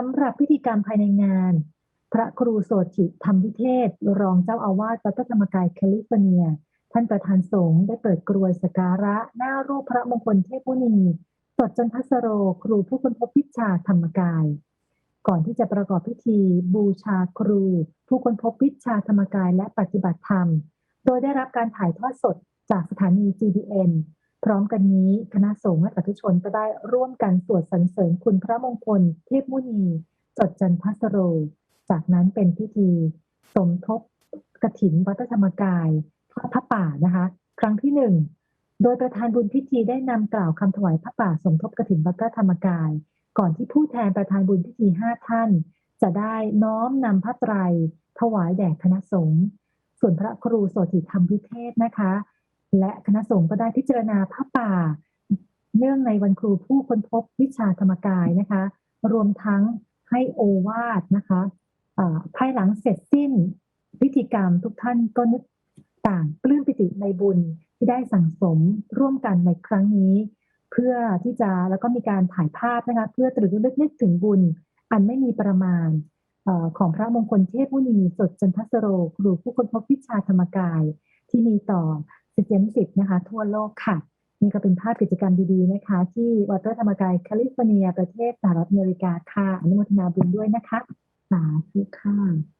สำหรับพิธีกรรมภายในงาน พระครูโสจิธรรมวิเทศ รองเจ้าอาวาสวัดพระธรรมกายแคลิฟอร์เนีย ท่านประธานสงฆ์ได้เปิดกรวยสการะ หน้ารูปพระมงคลเทพมุนีสดจันทสโร ครูผู้ค้นพบวิชาธรรมกาย ก่อนที่จะประกอบพิธี บูชาครู ผู้ค้นพบวิชาธรรมกายและปฏิบัติธรรม โดยได้รับการถ่ายทอดสดจากสถานี GDN พร้อมกันนี้คณะสงฆ์และสาธุชนก็ได้ร่วมกันสวดสรรเสริญคุณพระมงคลเทพมุนีจดจันทสโร จากนั้นเป็นพิธี สมทบกระถินวัดพระธรรมกายพระป่านะคะ ครั้งที่หนึ่งโดยประธานบุญพิธีได้นำกล่าวคำถวายพระป่าสมทบกระถินวัดพระธรรมกาย ก่อนที่ผู้แทนประธานบุญพิธีห้าท่าน จะได้น้อมนำพระไตรถวายแด่คณะสงฆ์ส่วนพระครูโสติธรรมพิเทศนะคะ และคณะสงฆ์ก็ได้พิจารณาพระป่า เนื่องในวันครูผู้ค้นพบวิชาธรรมกายนะคะ รวมทั้งให้โอวาทนะคะภายหลังเสร็จสิ้นพิธีกรรมทุกท่านก็นึกต่างปลื้มปิติในบุญที่ได้สั่งสมร่วมกันในครั้งนี้ เพื่อที่จะแล้วก็มีการถ่ายภาพนะคะเพื่อตรึกนึกนึกถึงบุญ อันไม่มีประมาณอของพระมงคลเทพมุนีสดจันทสโรครูผู้ค้นพบวิชาธรรมกายที่มีต่อ ศิษยานุศิษย์นะคะ ทั่วโลกค่ะ นี่ก็เป็นภาพกิจกรรมดีๆนะคะ ที่วัดพระธรรมกายแคลิฟอร์เนียประเทศสหรัฐอเมริกาค่ะอนุโมทนาบุญด้วยนะคะสาธุค่ะ